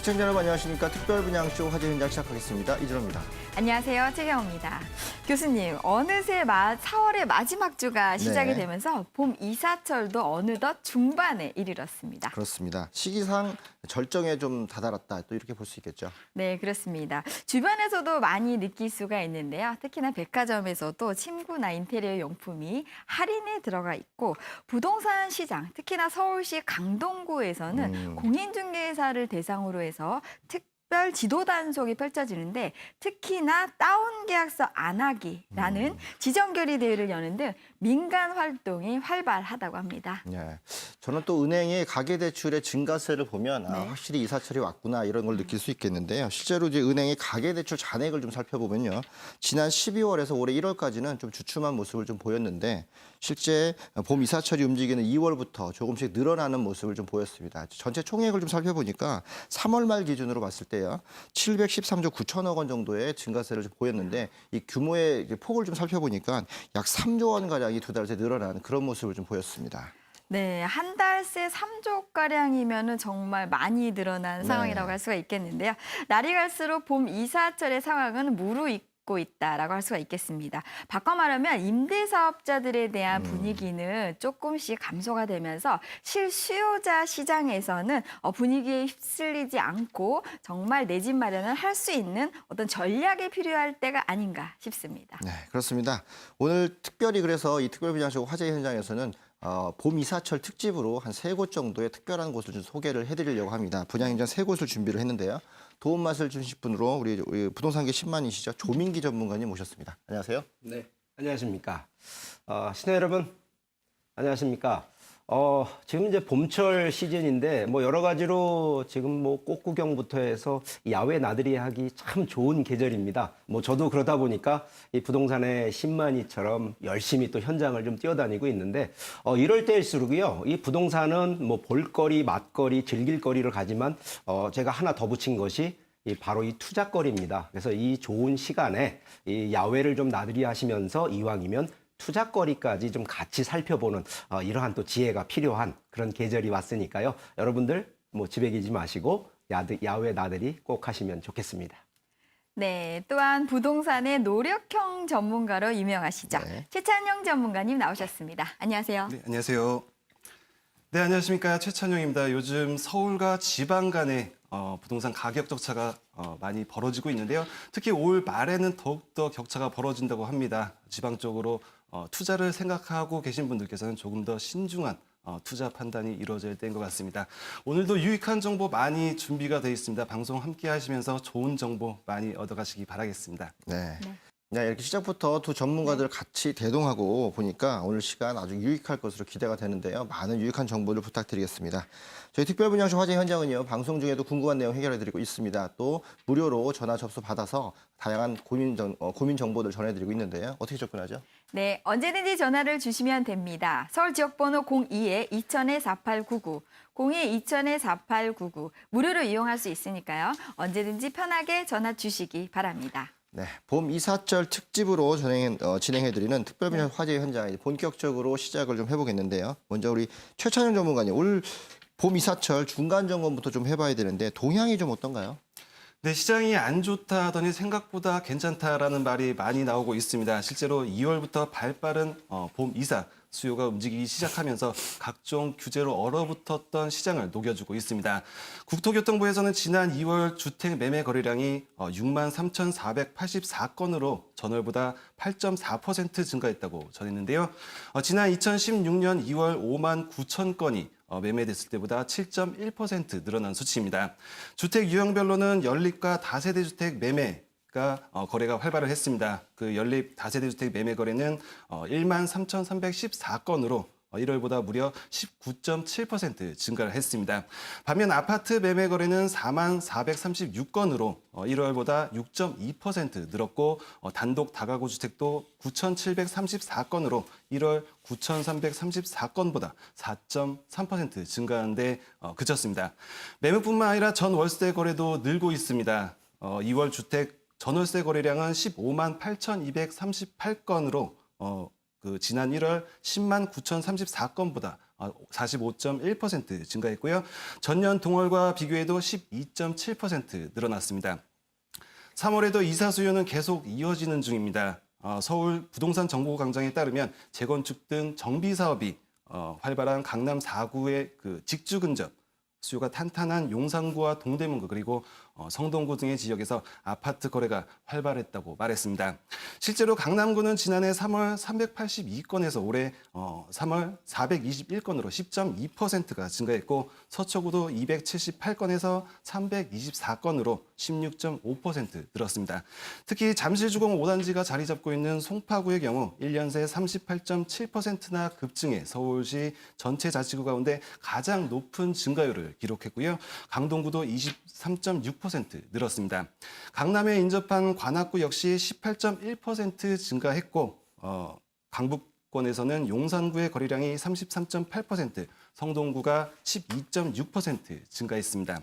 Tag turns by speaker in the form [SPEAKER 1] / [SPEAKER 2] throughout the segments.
[SPEAKER 1] 시청자 여러분 안녕하십니까. 특별분양쇼 화제 현장 시작하겠습니다. 이준호입니다.
[SPEAKER 2] 안녕하세요. 최경호입니다. 교수님, 어느새 마, 4월의 마지막 주가 시작이
[SPEAKER 1] 네.
[SPEAKER 2] 되면서 봄 이사철도 어느덧 중반에 이르렀습니다.
[SPEAKER 1] 그렇습니다. 시기상 절정에 좀 다다랐다. 또 이렇게 볼 수 있겠죠.
[SPEAKER 2] 네, 그렇습니다. 주변에서도 많이 느낄 수가 있는데요. 특히나 백화점에서도 침구나 인테리어 용품이 할인에 들어가 있고 부동산 시장, 특히나 서울시 강동구에서는
[SPEAKER 1] 음.
[SPEAKER 2] 공인중개사를 대상으로 해서 특별 지도 단속이 펼쳐지는데 특히나 다운 계약서 안 하기라는
[SPEAKER 1] 음.
[SPEAKER 2] 지정 결의 대회를 여는 등 민간 활동이 활발하다고 합니다.
[SPEAKER 1] 예. 저는 또 은행의 가계대출의 증가세를 보면 아,
[SPEAKER 2] 네.
[SPEAKER 1] 확실히 이사철이 왔구나 이런 걸 느낄 수 있겠는데요. 실제로 이제 은행의 가계대출 잔액을 좀 살펴보면요. 지난 12월에서 올해 1월까지는 좀 주춤한 모습을 좀 보였는데 실제 봄 이사철이 움직이는 2월부터 조금씩 늘어나는 모습을 좀 보였습니다. 전체 총액을 좀 살펴보니까 3월 말 기준으로 봤을 때요. 713조 9천억 원 정도의 증가세를 좀 보였는데 이 규모의 폭을 좀 살펴보니까 약 3조 원 가량 이 두 달 새 늘어난 그런 모습을 좀 보였습니다.
[SPEAKER 2] 네, 한 달 새 3조 가량이면은 정말 많이 늘어난
[SPEAKER 1] 네.
[SPEAKER 2] 상황이라고 할 수가 있겠는데요. 날이 갈수록 봄 이사철의 상황은 무르익고 있다라고 할 수가 있겠습니다. 바꿔 말하면 임대 사업자들에 대한
[SPEAKER 1] 음.
[SPEAKER 2] 분위기는 조금씩 감소가 되면서 실수요자 시장에서는 어, 분위기에 휩쓸리지 않고 정말 내 집 마련을 할 수 있는 어떤 전략이 필요할 때가 아닌가 싶습니다.
[SPEAKER 1] 네, 그렇습니다. 오늘 특별히 그래서 이 특별 분양쇼 화제 현장에서는 어, 봄 이사철 특집으로 한 세 곳 정도의 특별한 곳을 좀 소개를 해드리려고 합니다. 분양 현장 세 곳을 준비를 했는데요. 도움 맛을 주실 분으로 우리, 우리 부동산계 10만이시죠 조민기 전문가님 모셨습니다. 안녕하세요.
[SPEAKER 3] 네, 안녕하십니까. 어, 시청자 여러분, 안녕하십니까. 어, 지금 이제 봄철 시즌인데 뭐 여러 가지로 지금 뭐 꽃구경부터 해서 야외 나들이 하기 참 좋은 계절입니다. 뭐 저도 그러다 보니까 이 부동산의 신만이처럼 열심히 또 현장을 좀 뛰어다니고 있는데 어, 이럴 때일수록이요. 이 부동산은 뭐 볼거리, 맛거리, 즐길거리를 가지만 어, 제가 하나 더 붙인 것이 이 바로 이 투자거리입니다. 그래서 이 좋은 시간에 이 야외를 좀 나들이 하시면서 이왕이면 투자거리까지 좀 같이 살펴보는 어, 이러한 또 지혜가 필요한 그런 계절이 왔으니까요. 여러분들 뭐 집에 계지 마시고 야드, 야외 나들이 꼭 하시면 좋겠습니다.
[SPEAKER 2] 네, 또한 부동산의 노력형 전문가로 유명하시죠.
[SPEAKER 1] 네.
[SPEAKER 2] 최찬영 전문가님 나오셨습니다. 안녕하세요.
[SPEAKER 4] 네, 안녕하세요. 네, 안녕하십니까. 최찬용입니다. 요즘 서울과 지방 간의 어, 부동산 가격 격차가 어, 많이 벌어지고 있는데요. 특히 올 말에는 더욱더 격차가 벌어진다고 합니다. 지방 쪽으로 어, 투자를 생각하고 계신 분들께서는 조금 더 신중한 어, 투자 판단이 이루어져야 될것 같습니다. 오늘도 유익한 정보 많이 준비가 되어 있습니다. 방송 함께 하시면서 좋은 정보 많이 얻어가시기 바라겠습니다.
[SPEAKER 1] 네.
[SPEAKER 2] 네.
[SPEAKER 1] 네, 이렇게 시작부터 두 전문가들 같이 대동하고 보니까 오늘 시간 아주 유익할 것으로 기대가 되는데요. 많은 유익한 정보를 부탁드리겠습니다. 저희 특별분양쇼 화제 현장은요, 방송 중에도 궁금한 내용 해결해드리고 있습니다. 또 무료로 전화 접수 받아서 다양한 고민, 정, 어, 고민 정보들 전해드리고 있는데요. 어떻게 접근하죠?
[SPEAKER 2] 네, 언제든지 전화를 주시면 됩니다. 서울 지역번호 02에 2000에 4899, 02에 2000에 4899 무료로 이용할 수 있으니까요. 언제든지 편하게 전화 주시기 바랍니다.
[SPEAKER 1] 네, 봄 이사철 특집으로 진행, 어, 진행해드리는 특별분양 화제 현장 이제 본격적으로 시작을 좀 해보겠는데요. 먼저 우리 최찬영 전문가님, 올 봄 이사철 중간 점검부터 좀 해봐야 되는데 동향이 좀 어떤가요?
[SPEAKER 4] 네, 시장이 안 좋다 하더니 생각보다 괜찮다라는 말이 많이 나오고 있습니다. 실제로 2월부터 발빠른 어, 봄 이사 수요가 움직이기 시작하면서 각종 규제로 얼어붙었던 시장을 녹여주고 있습니다. 국토교통부에서는 지난 2월 주택 매매 거래량이 어, 6만 3,484건으로 전월보다 8.4% 증가했다고 전했는데요. 어, 지난 2016년 2월 5만 9천 건이 어, 매매됐을 때보다 7.1% 늘어난 수치입니다. 주택 유형별로는 연립과 다세대 주택 매매가 어, 거래가 활발을 했습니다. 그 연립 다세대 주택 매매 거래는 어, 1만 3,314건으로 1월보다 무려 19.7% 증가를 했습니다. 반면 아파트 매매 거래는 4만 436건으로 1월보다 6.2% 늘었고 어, 단독 다가구 주택도 9,734건으로 1월 9,334건보다 4.3% 증가하는데 어, 그쳤습니다. 매매뿐만 아니라 전 월세 거래도 늘고 있습니다. 어, 2월 주택 전월세 거래량은 15만 8,238건으로 어, 그 지난 1월 10만 9,034건보다 45.1% 증가했고요. 전년 동월과 비교해도 12.7% 늘어났습니다. 3월에도 이사 수요는 계속 이어지는 중입니다. 어, 서울 부동산 정보 광장에 따르면 재건축 등 정비 사업이 어, 활발한 강남 4구의 그 직주 근접 수요가 탄탄한 용산구와 동대문구 그리고 어, 성동구 등의 지역에서 아파트 거래가 활발했다고 말했습니다. 실제로 강남구는 지난해 3월 382건에서 올해 어, 3월 421건으로 10.2%가 증가했고 서초구도 278건에서 324건으로 16.5% 늘었습니다. 특히 잠실주공 5단지가 자리 잡고 있는 송파구의 경우 1년 새 38.7%나 급증해 서울시 전체 자치구 가운데 가장 높은 증가율을 기록했고요. 강동구도 23.6% 늘었습니다. 강남에 인접한 관악구 역시 18.1% 증가했고 어, 강북 권에서는 용산구의 거래량이 33.8%, 성동구가 12.6% 증가했습니다.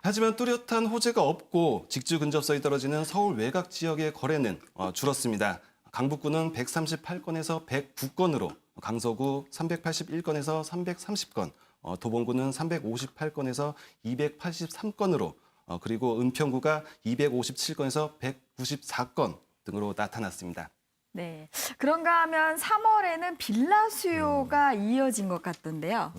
[SPEAKER 4] 하지만 뚜렷한 호재가 없고 직주 근접서에 떨어지는 서울 외곽 지역의 거래는 어, 줄었습니다. 강북구는 138건에서 109건으로, 강서구 381건에서 330건, 어, 도봉구는 358건에서 283건으로, 어, 그리고 은평구가 257건에서 194건 등으로 나타났습니다.
[SPEAKER 2] 네. 그런가 하면 3월에는 빌라 수요가
[SPEAKER 1] 음.
[SPEAKER 2] 이어진 것 같던데요.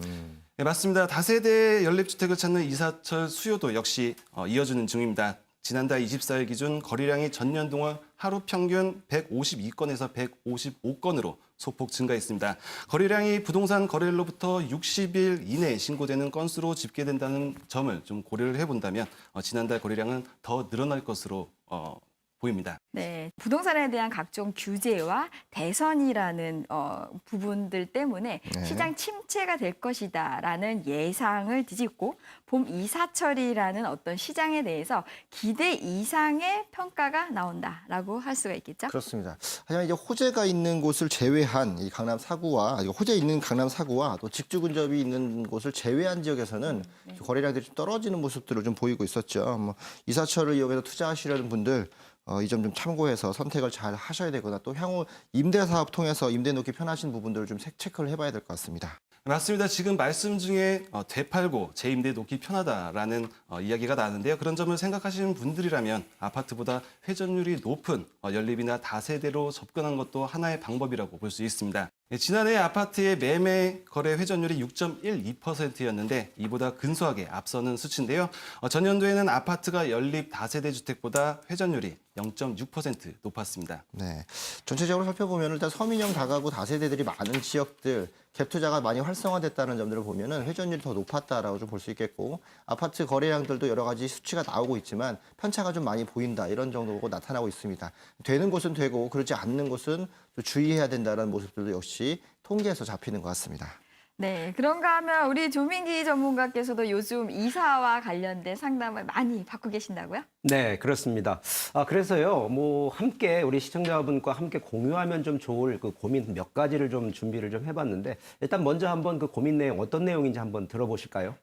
[SPEAKER 4] 네, 맞습니다. 다세대 연립주택을 찾는 이사철 수요도 역시 어, 이어지는 중입니다. 지난달 24일 기준 거래량이 전년 동안 하루 평균 152건에서 155건으로 소폭 증가했습니다. 거래량이 부동산 거래일로부터 60일 이내에 신고되는 건수로 집계된다는 점을 좀 고려를 해본다면 어, 지난달 거래량은 더 늘어날 것으로 어, 보입니다.
[SPEAKER 2] 네, 부동산에 대한 각종 규제와 대선이라는 어, 부분들 때문에
[SPEAKER 1] 네.
[SPEAKER 2] 시장 침체가 될 것이다라는 예상을 뒤집고 봄 이사철이라는 어떤 시장에 대해서 기대 이상의 평가가 나온다라고 할 수가 있겠죠.
[SPEAKER 1] 그렇습니다. 하지만 이제 호재가 있는 곳을 제외한 이 강남 사구와 호재 있는 강남 사구와 또 직주 근접이 있는 곳을 제외한 지역에서는 거래량들이 좀 떨어지는 모습들을 좀 보이고 있었죠. 뭐 이사철을 이용해서 투자하시려는 분들 어, 이 점 좀 참고해서 선택을 잘 하셔야 되거나 또 향후 임대 사업 통해서 임대 놓기 편하신 부분들을 좀 체- 체크를 해봐야 될 것 같습니다.
[SPEAKER 4] 맞습니다. 지금 말씀 중에 어, 되팔고 재임대 놓기 편하다라는 어, 이야기가 나는데요. 그런 점을 생각하시는 분들이라면 아파트보다 회전율이 높은 어, 연립이나 다세대로 접근한 것도 하나의 방법이라고 볼 수 있습니다. 예, 지난해 아파트의 매매 거래 회전율이 6.12%였는데 이보다 근소하게 앞서는 수치인데요. 어, 전년도에는 아파트가 연립 다세대 주택보다 회전율이 0.6% 높았습니다.
[SPEAKER 1] 네. 전체적으로 살펴보면 일단 서민형 다가구 다세대들이 많은 지역들 갭 투자가 많이 활성화됐다는 점들을 보면은 회전율이 더 높았다라고 좀 볼 수 있겠고 아파트 거래량들도 여러 가지 수치가 나오고 있지만 편차가 좀 많이 보인다 이런 정도로 나타나고 있습니다. 되는 곳은 되고 그렇지 않는 곳은 좀 주의해야 된다는 모습들도 역시 통계에서 잡히는 것 같습니다.
[SPEAKER 2] 네, 그런가 하면 우리 조민기 전문가께서도 요즘 이사와 관련된 상담을 많이 받고 계신다고요?
[SPEAKER 3] 네, 그렇습니다. 아, 그래서요, 뭐, 함께, 우리 시청자분과 함께 공유하면 좀 좋을 그 고민 몇 가지를 좀 준비를 좀 해봤는데, 일단 먼저 한번 그 고민 내용, 어떤 내용인지 한번 들어보실까요?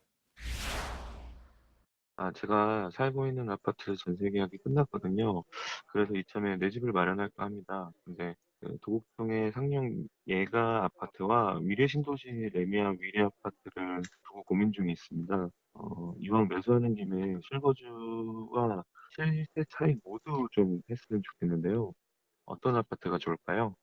[SPEAKER 5] 아, 제가 살고 있는 아파트 전세 계약이 끝났거든요. 그래서 이참에 내 집을 마련할까 합니다. 근데 그 도곡동의 상령 예가 아파트와 위례 신도시 레미안 위례 아파트를 두고 고민 중에 있습니다. 어, 이왕 매수하는 김에 실거주와 실세 차익 모두 좀 했으면 좋겠는데요. 어떤 아파트가 좋을까요?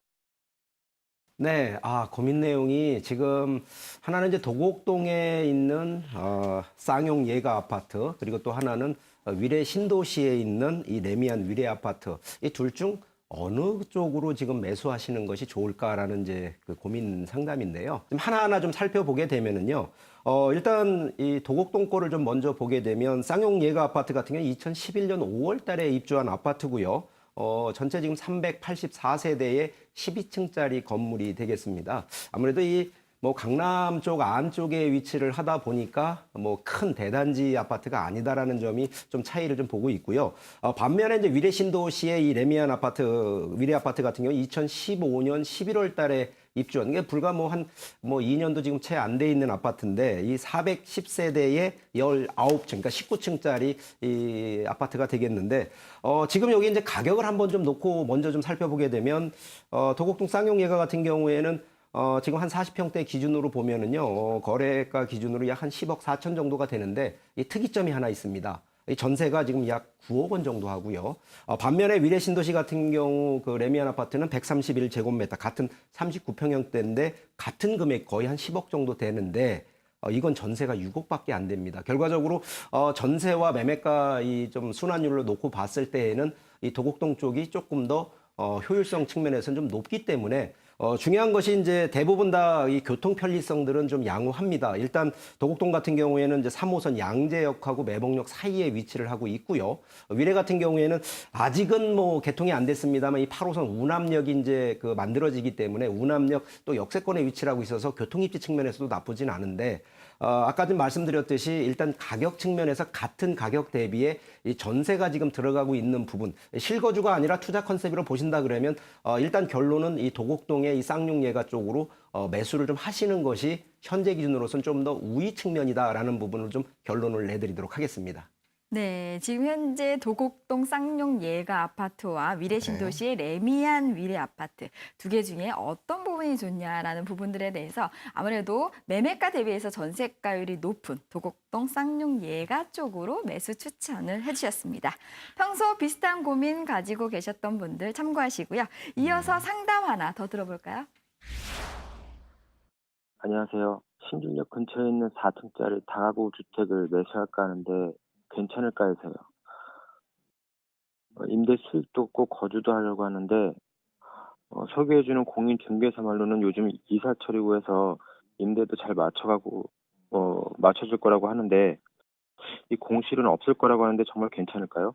[SPEAKER 3] 네, 아, 고민 내용이 지금 하나는 이제 도곡동에 있는 어, 쌍용 예가 아파트, 그리고 또 하나는 어, 위례 신도시에 있는 이 레미안 위례 아파트. 이 둘 중 어느 쪽으로 지금 매수하시는 것이 좋을까라는 이제 그 고민 상담인데요. 좀 하나하나 좀 살펴보게 되면은요. 어, 일단 이 도곡동 거를 좀 먼저 보게 되면 쌍용 예가 아파트 같은 경우는 2011년 5월 달에 입주한 아파트고요. 어, 전체 지금 384세대의 12층짜리 건물이 되겠습니다. 아무래도 이 뭐 강남 쪽 안쪽에 위치를 하다 보니까 뭐 큰 대단지 아파트가 아니다라는 점이 좀 차이를 좀 보고 있고요. 어, 반면에 이제 위례 신도시의 이 레미안 아파트, 위례 아파트 같은 경우 2015년 11월 달에 입주한 게 불과 뭐 한뭐 2년도 지금 채 안 돼 있는 아파트인데 이 410세대의 19층, 그러니까 19층짜리 이 아파트가 되겠는데 어 지금 여기 이제 가격을 한번 좀 놓고 먼저 좀 살펴보게 되면 어 도곡동 쌍용예가 같은 경우에는 어, 지금 한 40평대 기준으로 보면은요, 어, 거래가 기준으로 약 한 10억 4천 정도가 되는데 이 특이점이 하나 있습니다. 이 전세가 지금 약 9억 원 정도 하고요. 어, 반면에 위례 신도시 같은 경우 그 레미안 아파트는 131제곱미터 같은 39평형대인데 같은 금액 거의 한 10억 정도 되는데 어, 이건 전세가 6억밖에 안 됩니다. 결과적으로 어, 전세와 매매가 이 좀 순환율로 놓고 봤을 때에는 이 도곡동 쪽이 조금 더 어, 효율성 측면에서는 좀 높기 때문에 어, 중요한 것이 이제 대부분 다 이 교통 편리성들은 좀 양호합니다. 일단 도곡동 같은 경우에는 이제 3호선 양재역하고 매봉역 사이에 위치를 하고 있고요. 위례 같은 경우에는 아직은 뭐 개통이 안 됐습니다만 이 8호선 운암역이 이제 그 만들어지기 때문에 운암역 또 역세권에 위치를 하고 있어서 교통 입지 측면에서도 나쁘진 않은데 어, 아까 좀 말씀드렸듯이 일단 가격 측면에서 같은 가격 대비에 이 전세가 지금 들어가고 있는 부분 실거주가 아니라 투자 컨셉으로 보신다 그러면 어, 일단 결론은 이 도곡동의 이 쌍용예가 쪽으로 어, 매수를 좀 하시는 것이 현재 기준으로서는 좀 더 우위 측면이다라는 부분을 좀 결론을 내드리도록 하겠습니다.
[SPEAKER 2] 네, 지금 현재 도곡동 쌍용 예가 아파트와 위례 신도시의 레미안 위례 아파트 두 개 중에 어떤 부분이 좋냐라는 부분들에 대해서 아무래도 매매가 대비해서 전세가율이 높은 도곡동 쌍용 예가 쪽으로 매수 추천을 해주셨습니다. 평소 비슷한 고민 가지고 계셨던 분들 참고하시고요. 이어서 상담 하나 더 들어볼까요?
[SPEAKER 6] 안녕하세요. 신길역 근처에 있는 4층짜리 다가구 주택을 매수할까 하는데 괜찮을까 해서요. 어, 임대 수익도 없고 거주도 하려고 하는데 어, 소개해주는 공인 중개사 말로는 요즘 이사철이고 해서 임대도 잘 맞춰가고 어, 맞춰줄 거라고 하는데 이 공실은 없을 거라고 하는데 정말 괜찮을까요?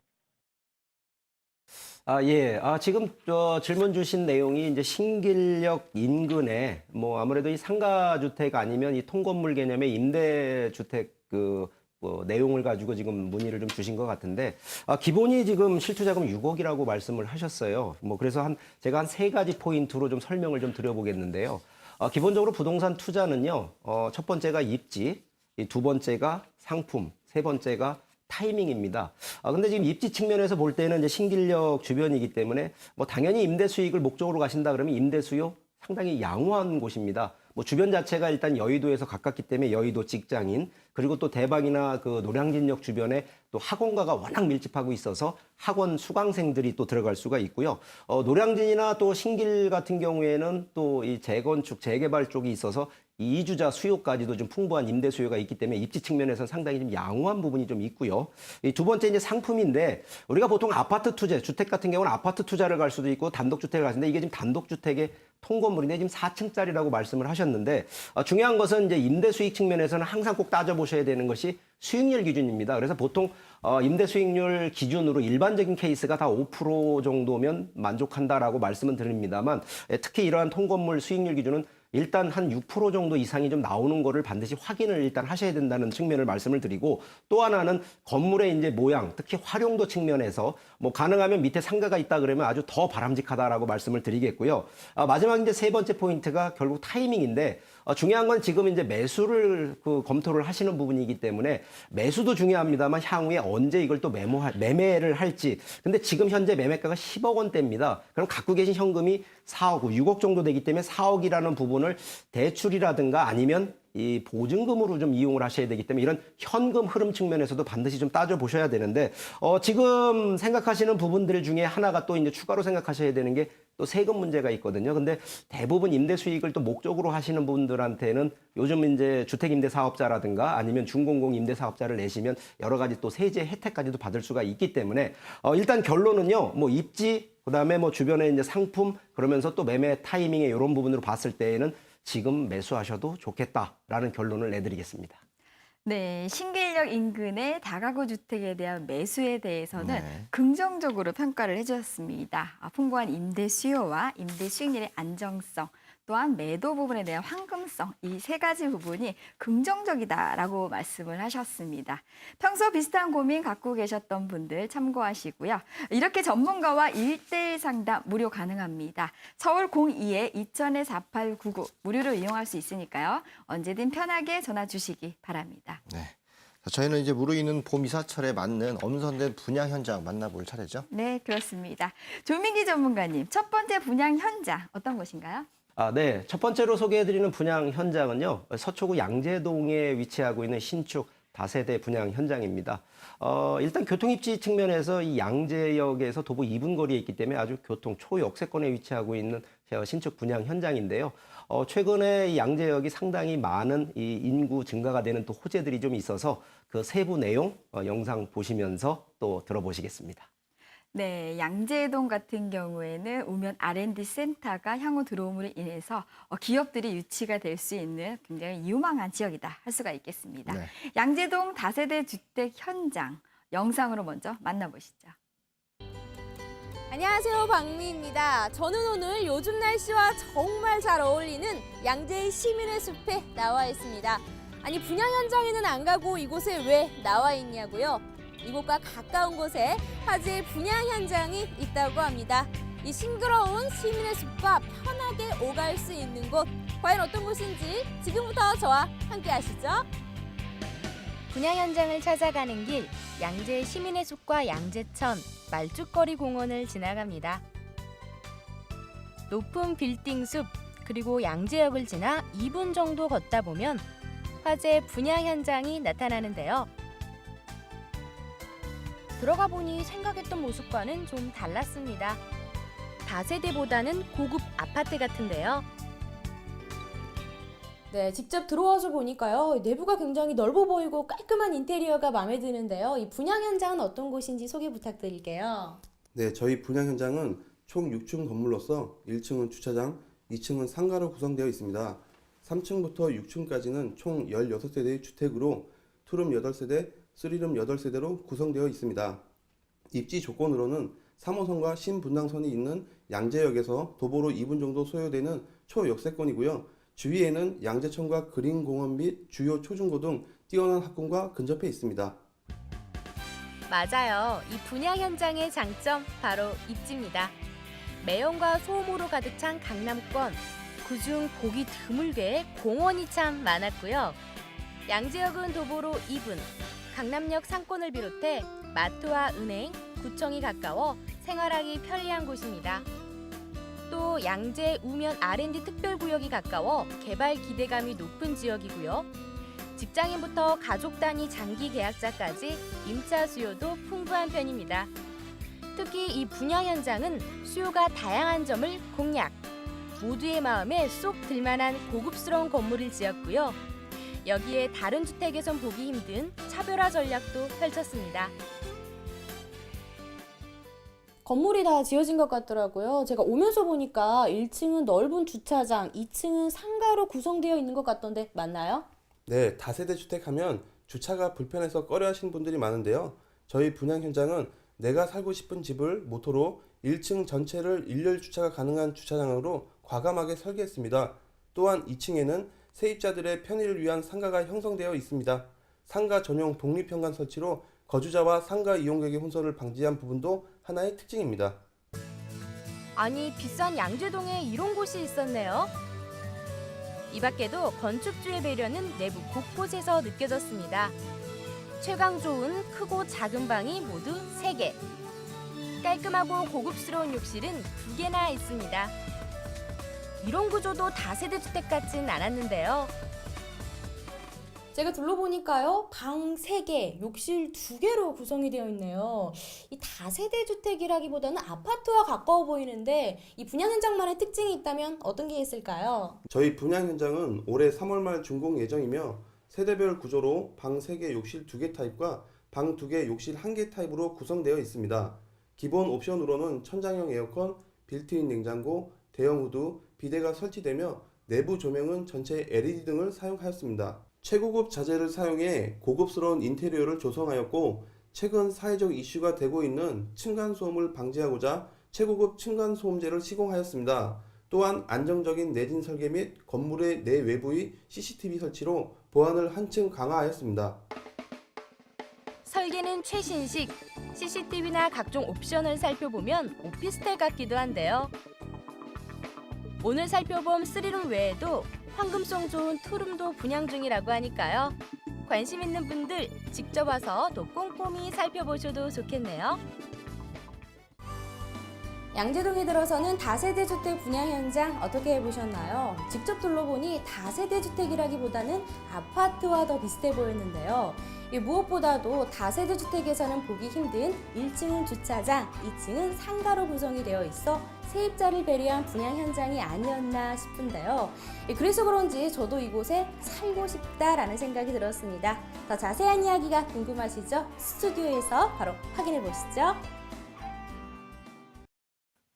[SPEAKER 3] 아, 예. 아, 지금 저 질문 주신 내용이 이제 신길역 인근에 뭐 아무래도 이 상가주택 아니면 이 통건물 개념의 임대주택 그 뭐 내용을 가지고 지금 문의를 좀 주신 것 같은데 아, 기본이 지금 실투자금 6억이라고 말씀을 하셨어요. 뭐 그래서 한 제가 한 세 가지 포인트로 좀 설명을 좀 드려보겠는데요. 아, 기본적으로 부동산 투자는요. 어, 첫 번째가 입지, 이두 번째가 상품, 세 번째가 타이밍입니다. 아, 근데 지금 입지 측면에서 볼 때는 이제 신길역 주변이기 때문에 뭐 당연히 임대 수익을 목적으로 가신다 그러면 임대 수요 상당히 양호한 곳입니다. 뭐 주변 자체가 일단 여의도에서 가깝기 때문에 여의도 직장인 그리고 또 대방이나 그 노량진역 주변에 또 학원가가 워낙 밀집하고 있어서 학원 수강생들이 또 들어갈 수가 있고요. 어, 노량진이나 또 신길 같은 경우에는 또 이 재건축 재개발 쪽이 있어서 이 이주자 수요까지도 좀 풍부한 임대 수요가 있기 때문에 입지 측면에서는 상당히 좀 양호한 부분이 좀 있고요. 이 두 번째 이제 상품인데 우리가 보통 아파트 투자, 주택 같은 경우는 아파트 투자를 갈 수도 있고 단독 주택을 가시는데 이게 지금 단독 주택의 통건물인데 지금 4층짜리라고 말씀을 하셨는데 어, 중요한 것은 이제 임대 수익 측면에서는 항상 꼭 따져보셔야 되는 것이 수익률 기준입니다. 그래서 보통 어, 임대 수익률 기준으로 일반적인 케이스가 다 5% 정도면 만족한다라고 말씀은 드립니다만 예, 특히 이러한 통건물 수익률 기준은 일단 한 6% 정도 이상이 좀 나오는 거를 반드시 확인을 일단 하셔야 된다는 측면을 말씀을 드리고 또 하나는 건물의 이제 모양, 특히 활용도 측면에서 뭐 가능하면 밑에 상가가 있다 그러면 아주 더 바람직하다라고 말씀을 드리겠고요. 아, 마지막 이제 세 번째 포인트가 결국 타이밍인데 어, 중요한 건 지금 이제 매수를 그 검토를 하시는 부분이기 때문에 매수도 중요합니다만 향후에 언제 이걸 또 매모 매매를 할지. 근데 지금 현재 매매가가 10억 원대입니다. 그럼 갖고 계신 현금이 4억, 6억 정도 되기 때문에 4억이라는 부분을 대출이라든가 아니면 이 보증금으로 좀 이용을 하셔야 되기 때문에 이런 현금 흐름 측면에서도 반드시 좀 따져 보셔야 되는데 어 지금 생각하시는 부분들 중에 하나가 또 이제 추가로 생각하셔야 되는 게 또 세금 문제가 있거든요. 근데 대부분 임대 수익을 또 목적으로 하시는 분들한테는 요즘 이제 주택 임대 사업자라든가 아니면 중공공 임대 사업자를 내시면 여러 가지 또 세제 혜택까지도 받을 수가 있기 때문에 어 일단 결론은요. 뭐 입지 그다음에 뭐 주변에 이제 상품 그러면서 또 매매 타이밍에 이런 부분으로 봤을 때에는 지금 매수하셔도 좋겠다라는 결론을 내드리겠습니다.
[SPEAKER 2] 네, 신길역 인근의 다가구 주택에 대한 매수에 대해서는
[SPEAKER 1] 네.
[SPEAKER 2] 긍정적으로 평가를 해주셨습니다. 아, 풍부한 임대 수요와 임대 수익률의 안정성, 또한 매도 부분에 대한 황금성 이 세 가지 부분이 긍정적이다라고 말씀을 하셨습니다. 평소 비슷한 고민 갖고 계셨던 분들 참고하시고요. 이렇게 전문가와 일대일 상담 무료 가능합니다. 서울 02에 2000에 4899 무료로 이용할 수 있으니까요. 언제든 편하게 전화 주시기 바랍니다.
[SPEAKER 1] 네. 자, 저희는 이제 무르익는 봄 이사철에 맞는 엄선된 분양 현장 만나볼 차례죠.
[SPEAKER 2] 네, 그렇습니다. 조민기 전문가님, 첫 번째 분양 현장 어떤 곳인가요?
[SPEAKER 3] 아, 네. 첫 번째로 소개해드리는 분양 현장은요, 서초구 양재동에 위치하고 있는 신축 다세대 분양 현장입니다. 어, 일단 교통입지 측면에서 이 양재역에서 도보 2분 거리에 있기 때문에 아주 교통 초역세권에 위치하고 있는 신축 분양 현장인데요. 어, 최근에 이 양재역이 상당히 많은 이 인구 증가가 되는 또 호재들이 좀 있어서 그 세부 내용 어, 영상 보시면서 또 들어보시겠습니다.
[SPEAKER 2] 네, 양재동 같은 경우에는 우면 R&D 센터가 향후 들어옴으로 인해서 어, 기업들이 유치가 될 수 있는 굉장히 유망한 지역이다 할 수가 있겠습니다.
[SPEAKER 1] 네.
[SPEAKER 2] 양재동 다세대 주택 현장 영상으로 먼저 만나보시죠.
[SPEAKER 7] 안녕하세요 박미입니다. 저는 오늘 요즘 날씨와 정말 잘 어울리는 양재의 시민의 숲에 나와 있습니다. 아니 분양 현장에는 안 가고 이곳에 왜 나와 있냐고요? 이곳과 가까운 곳에 화재의 분양 현장이 있다고 합니다. 이 싱그러운 시민의 숲과 편하게 오갈 수 있는 곳 과연 어떤 곳인지 지금부터 저와 함께 하시죠. 분양 현장을 찾아가는 길 양재 시민의 숲과 양재천 말죽거리 공원을 지나갑니다. 높은 빌딩 숲 그리고 양재역을 지나 2분 정도 걷다 보면 화재 분양 현장이 나타나는데요. 들어가 보니 생각했던 모습과는 좀 달랐습니다. 다세대보다는 고급 아파트 같은데요. 네, 직접 들어와서 보니까요. 내부가 굉장히 넓어 보이고 깔끔한 인테리어가 마음에 드는데요. 이 분양 현장은 어떤 곳인지 소개 부탁드릴게요.
[SPEAKER 8] 네, 저희 분양 현장은 총 6층 건물로서 1층은 주차장, 2층은 상가로 구성되어 있습니다. 3층부터 6층까지는 총 16세대의 주택으로 투룸 8세대, 쓰리룸 8세대로 구성되어 있습니다. 입지 조건으로는 3호선과 신분당선이 있는 양재역에서 도보로 2분 정도 소요되는 초역세권이고요. 주위에는 양재천과 그린공원 및 주요 초중고 등 뛰어난 학군과 근접해 있습니다.
[SPEAKER 7] 맞아요. 이 분양 현장의 장점 바로 입지입니다. 매연과 소음으로 가득 찬 강남권. 그중 보기 드물게 공원이 참 많았고요. 양재역은 도보로 2분, 강남역 상권을 비롯해 마트와 은행, 구청이 가까워 생활하기 편리한 곳입니다. 또 양재 우면 R&D 특별구역이 가까워 개발 기대감이 높은 지역이고요. 직장인부터 가족 단위 장기 계약자까지 임차 수요도 풍부한 편입니다. 특히 이 분양 현장은 수요가 다양한 점을 공략. 모두의 마음에 쏙 들만한 고급스러운 건물을 지었고요. 여기에 다른 주택에선 보기 힘든 차별화 전략도 펼쳤습니다. 건물이 다 지어진 것 같더라고요. 제가 오면서 보니까 1층은 넓은 주차장, 2층은 상가로 구성되어 있는 것 같던데 맞나요?
[SPEAKER 8] 네, 다세대 주택 하면 주차가 불편해서 꺼려 하시는 분들이 많은데요. 저희 분양 현장은 내가 살고 싶은 집을 모토로 1층 전체를 일렬 주차가 가능한 주차장으로 과감하게 설계했습니다. 또한 2층에는 세입자들의 편의를 위한 상가가 형성되어 있습니다. 상가 전용 독립현관 설치로 거주자와 상가 이용객의 혼선을 방지한 부분도 하나의 특징입니다.
[SPEAKER 7] 아니 비싼 양재동에 이런 곳이 있었네요. 이 밖에도 건축주의 배려는 내부 곳곳에서 느껴졌습니다. 최강 좋은 크고 작은 방이 모두 3개. 깔끔하고 고급스러운 욕실은 2개나 있습니다. 이런 구조도 다세대 주택 같진 않았는데요. 제가 둘러보니까요. 방 3개, 욕실 2개로 구성이 되어 있네요. 이 다세대 주택이라기보다는 아파트와 가까워 보이는데 이 분양 현장만의 특징이 있다면 어떤 게 있을까요?
[SPEAKER 8] 저희 분양 현장은 올해 3월 말 준공 예정이며 세대별 구조로 방 3개, 욕실 2개 타입과 방 2개, 욕실 1개 타입으로 구성되어 있습니다. 기본 옵션으로는 천장형 에어컨, 빌트인 냉장고, 대형 후드, 비데가 설치되며 내부 조명은 전체 LED 등을 사용하였습니다. 최고급 자재를 사용해 고급스러운 인테리어를 조성하였고 최근 사회적 이슈가 되고 있는 층간소음을 방지하고자 최고급 층간소음제를 시공하였습니다. 또한 안정적인 내진 설계 및 건물의 내 외부의 CCTV 설치로 보안을 한층 강화하였습니다.
[SPEAKER 7] 설계는 최신식, CCTV나 각종 옵션을 살펴보면 오피스텔 같기도 한데요. 오늘 살펴본 쓰리룸 외에도 황금송 좋은 투룸도 분양 중이라고 하니까요. 관심 있는 분들 직접 와서 더 꼼꼼히 살펴보셔도 좋겠네요.
[SPEAKER 9] 양재동에 들어서는 다세대 주택 분양 현장 어떻게 해보셨나요? 직접 둘러보니 다세대 주택이라기보다는 아파트와 더 비슷해 보였는데요. 이 무엇보다도 다세대 주택에서는 보기 힘든 1층은 주차장, 2층은 상가로 구성이 되어 있어 세입자를 배려한 분양 현장이 아니었나 싶은데요. 예, 그래서 그런지 저도 이곳에 살고 싶다라는 생각이 들었습니다. 더 자세한 이야기가 궁금하시죠? 스튜디오에서 바로 확인해 보시죠.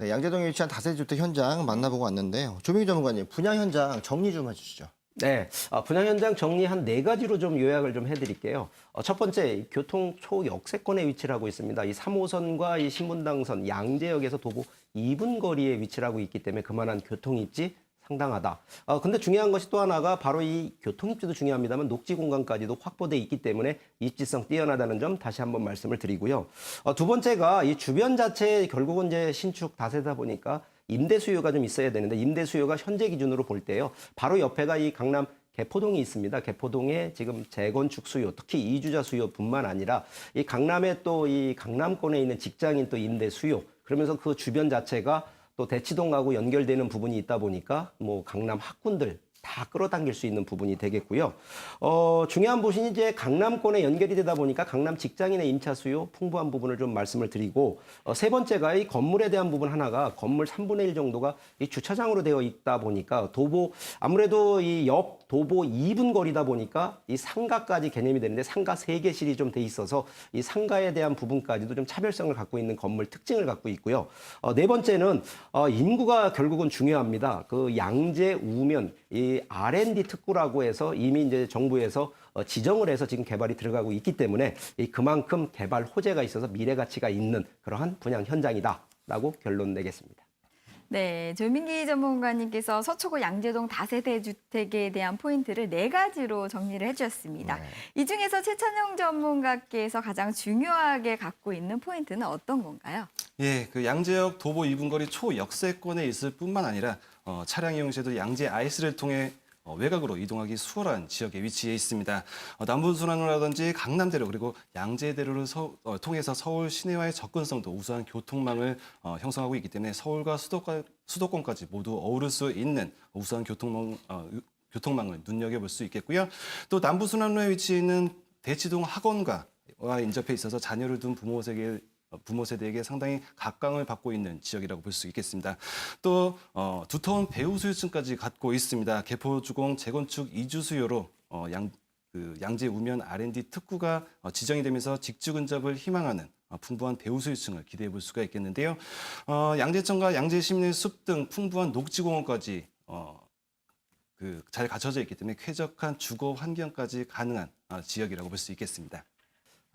[SPEAKER 1] 네, 양재동에 위치한 다세대 주택 현장 만나보고 왔는데요. 조민기 전문가님, 분양 현장 정리 좀 해주시죠.
[SPEAKER 3] 네, 어, 분양 현장 정리 한 네 가지로 좀 요약을 좀 해드릴게요. 어, 첫 번째, 이 교통 초역세권에 위치를 하고 있습니다. 이 3호선과 이 신분당선 양재역에서 도보 2분 거리에 위치를 하고 있기 때문에 그만한 교통 입지 상당하다. 어, 근데 중요한 것이 또 하나가 바로 이 교통 입지도 중요합니다만 녹지 공간까지도 확보돼 있기 때문에 입지성 뛰어나다는 점 다시 한번 말씀을 드리고요. 어, 두 번째가 이 주변 자체 결국은 이제 신축 다세다 보니까 임대 수요가 좀 있어야 되는데 임대 수요가 현재 기준으로 볼 때요. 바로 옆에가 이 강남 개포동이 있습니다. 개포동에 지금 재건축 수요, 특히 이주자 수요뿐만 아니라 이 강남에 또 이 강남권에 있는 직장인 또 임대 수요, 그러면서 그 주변 자체가 또 대치동하고 연결되는 부분이 있다 보니까 뭐 강남 학군들 다 끌어당길 수 있는 부분이 되겠고요. 어, 중요한 부분이 이제 강남권에 연결이 되다 보니까 강남 직장인의 임차 수요 풍부한 부분을 좀 말씀을 드리고 어, 세 번째가 이 건물에 대한 부분 하나가 건물 3분의 1 정도가 이 주차장으로 되어 있다 보니까 도보 아무래도 이 옆 도보 2분 거리다 보니까 이 상가까지 개념이 되는데 상가 3개실이 좀 돼 있어서 이 상가에 대한 부분까지도 좀 차별성을 갖고 있는 건물 특징을 갖고 있고요. 어, 네 번째는 어, 인구가 결국은 중요합니다. 그 양재 우면 이 R&D 특구라고 해서 이미 이제 정부에서 어, 지정을 해서 지금 개발이 들어가고 있기 때문에 이 그만큼 개발 호재가 있어서 미래 가치가 있는 그러한 분양 현장이다라고 결론 내겠습니다.
[SPEAKER 2] 네, 조민기 전문가님께서 서초구 양재동 다세대 주택에 대한 포인트를 네 가지로 정리를 해주셨습니다.
[SPEAKER 1] 네.
[SPEAKER 2] 이 중에서 최찬영 전문가께서 가장 중요하게 갖고 있는 포인트는 어떤 건가요?
[SPEAKER 4] 예, 그 양재역 도보 2분 거리 초역세권에 있을 뿐만 아니라 어, 차량 이용 시에도 양재 IC를 통해 어, 외곽으로 이동하기 수월한 지역에 위치해 있습니다. 어, 남부순환로라든지 강남대로 그리고 양재대로를 서- 어, 통해서 서울 시내와의 접근성도 우수한 교통망을 어, 형성하고 있기 때문에 서울과 수도권, 수도권까지 모두 어우를 수 있는 우수한 교통망, 어, 유- 교통망을 눈여겨볼 수 있겠고요. 또 남부순환로에 위치해 있는 대치동 학원과 와 인접해 있어서 자녀를 둔 부모 세계 부모 세대에게 상당히 각광을 받고 있는 지역이라고 볼 수 있겠습니다. 또 어, 두터운 배우 수요층까지 갖고 있습니다. 개포주공 재건축 이주 수요로 어, 양, 그 양재 우면 R&D 특구가 어, 지정이 되면서 직주 근접을 희망하는 어, 풍부한 배우 수요층을 기대해 볼 수가 있겠는데요. 어, 양재천과 양재시민의 숲 등 풍부한 녹지공원까지 어, 그 잘 갖춰져 있기 때문에 쾌적한 주거 환경까지 가능한 어, 지역이라고 볼 수 있겠습니다.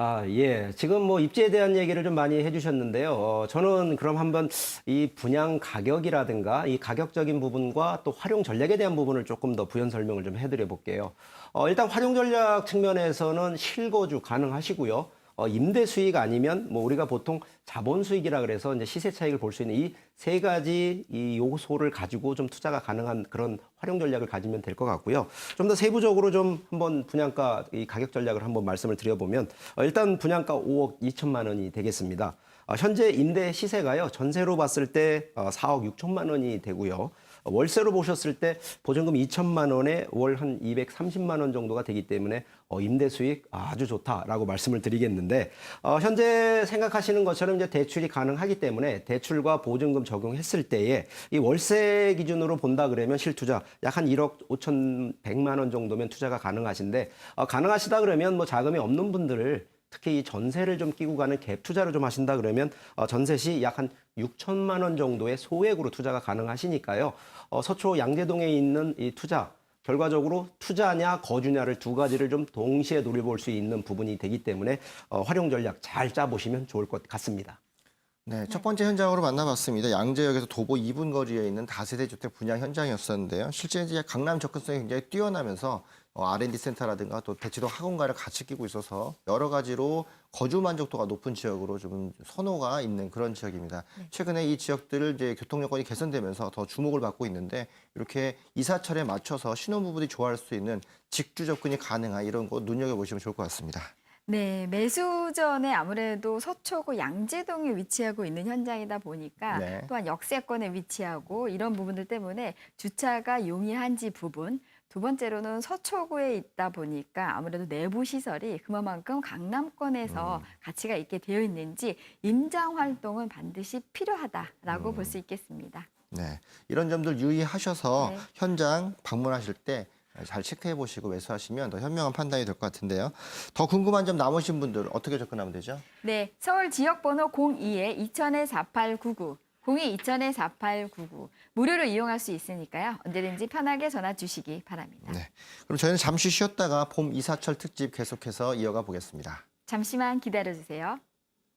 [SPEAKER 3] 아, 예. 지금 뭐 입지에 대한 얘기를 좀 많이 해주셨는데요. 어, 저는 그럼 한번 이 분양 가격이라든가 이 가격적인 부분과 또 활용 전략에 대한 부분을 조금 더 부연 설명을 좀 해드려 볼게요. 어, 일단 활용 전략 측면에서는 실거주 가능하시고요. 어, 임대 수익 아니면 뭐 우리가 보통 자본 수익이라 그래서 이제 시세 차익을 볼 수 있는 이 세 가지 이 요소를 가지고 좀 투자가 가능한 그런 활용 전략을 가지면 될 것 같고요. 좀 더 세부적으로 좀 한번 분양가 이 가격 전략을 한번 말씀을 드려보면 어, 일단 분양가 5억 2천만 원이 되겠습니다. 어, 현재 임대 시세가요 전세로 봤을 때 어, 4억 6천만 원이 되고요. 어, 월세로 보셨을 때 보증금 2천만 원에 월 한 230만 원 정도가 되기 때문에 어, 임대 수익 아주 좋다라고 말씀을 드리겠는데 어, 현재 생각하시는 것처럼 이제 대출이 가능하기 때문에 대출과 보증금 적용했을 때에 이 월세 기준으로 본다 그러면 실투자 약 한 1억 5천 100만 원 정도면 투자가 가능하신데 어, 가능하시다 그러면 뭐 자금이 없는 분들을 특히 이 전세를 좀 끼고 가는 갭 투자를 좀 하신다 그러면 어, 전세 시 약 한 6천만 원 정도의 소액으로 투자가 가능하시니까요. 어, 서초 양재동에 있는 이 투자 결과적으로 투자냐 거주냐를 두 가지를 좀 동시에 노려볼 수 있는 부분이 되기 때문에 어, 활용 전략 잘 짜보시면 좋을 것 같습니다.
[SPEAKER 1] 네, 첫 번째 현장으로 만나봤습니다. 양재역에서 도보 2분 거리에 있는 다세대 주택 분양 현장이었었는데요. 실제 이제 강남 접근성이 굉장히 뛰어나면서 어, R&D 센터라든가 또 대치동 학원가를 같이 끼고 있어서 여러 가지로 거주 만족도가 높은 지역으로 좀 선호가 있는 그런 지역입니다. 최근에 이 지역들을 이제 교통 여건이 개선되면서 더 주목을 받고 있는데 이렇게 이사철에 맞춰서 신혼부부들이 좋아할 수 있는 직주 접근이 가능한 이런 거 눈여겨 보시면 좋을 것 같습니다.
[SPEAKER 2] 네, 매수 전에 아무래도 서초구 양재동에 위치하고 있는 현장이다 보니까
[SPEAKER 1] 네.
[SPEAKER 2] 또한 역세권에 위치하고 이런 부분들 때문에 주차가 용이한지 부분 두 번째로는 서초구에 있다 보니까 아무래도 내부 시설이 그만큼 강남권에서 가치가 있게 되어 있는지 임장 활동은 반드시 필요하다라고 볼수 있겠습니다.
[SPEAKER 1] 네, 이런 점들 유의하셔서
[SPEAKER 2] 네.
[SPEAKER 1] 현장 방문하실 때 잘 체크해 보시고 매수하시면 더 현명한 판단이 될 것 같은데요. 더 궁금한 점 남으신 분들 어떻게 접근하면 되죠?
[SPEAKER 2] 네, 서울 지역 번호 02에 2000에 4899. 02 2000에 4899. 무료로 이용할 수 있으니까요. 언제든지 편하게 전화 주시기 바랍니다.
[SPEAKER 1] 네. 그럼 저희는 잠시 쉬었다가 봄 이사철 특집 계속해서 이어가 보겠습니다.
[SPEAKER 2] 잠시만 기다려 주세요.